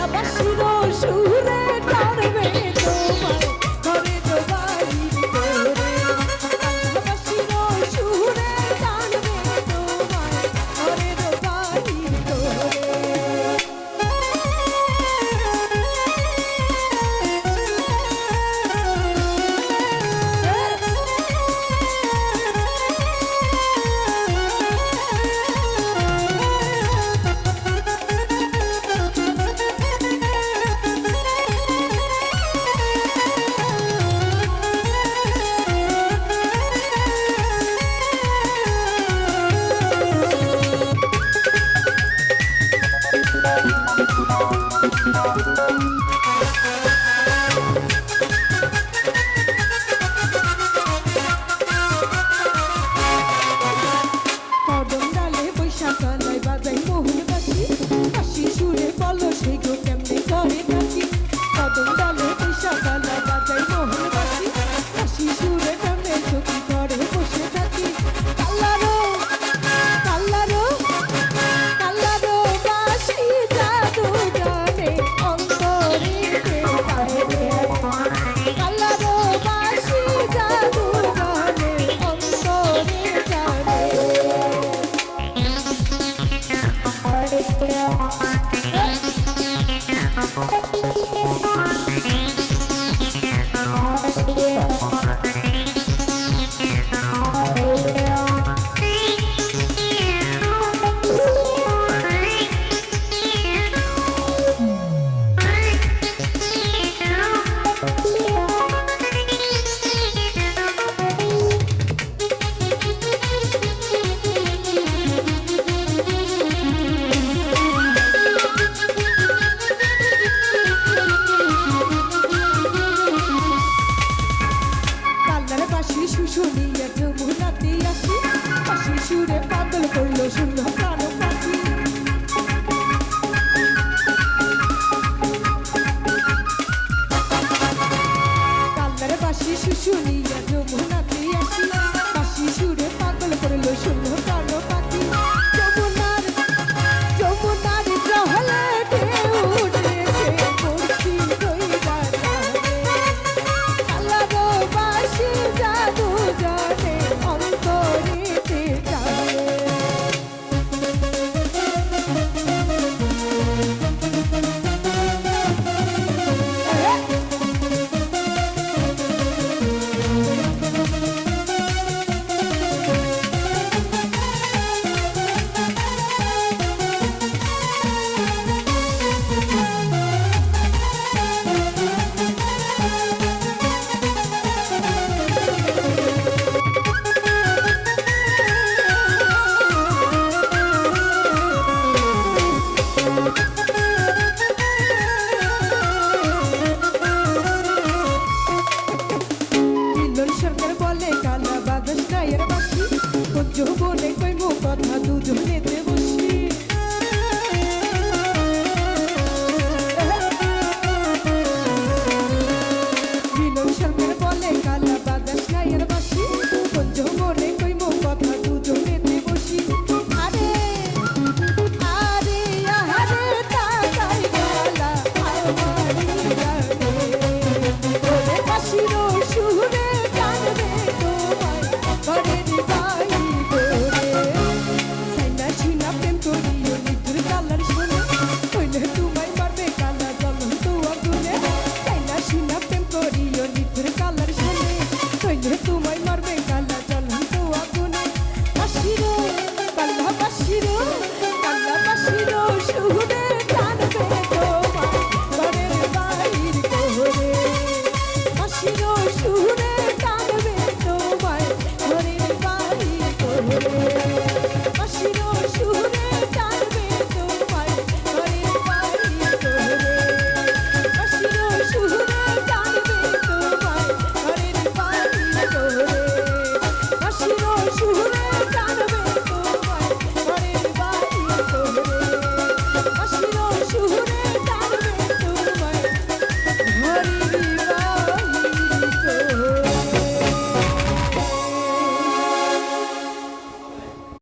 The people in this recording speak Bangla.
কালাবাসির সুরে টানবে তোমায় শিশু শুনিয়া প্রভু নাতে আসি শিশুরে পা যুবন 아이고.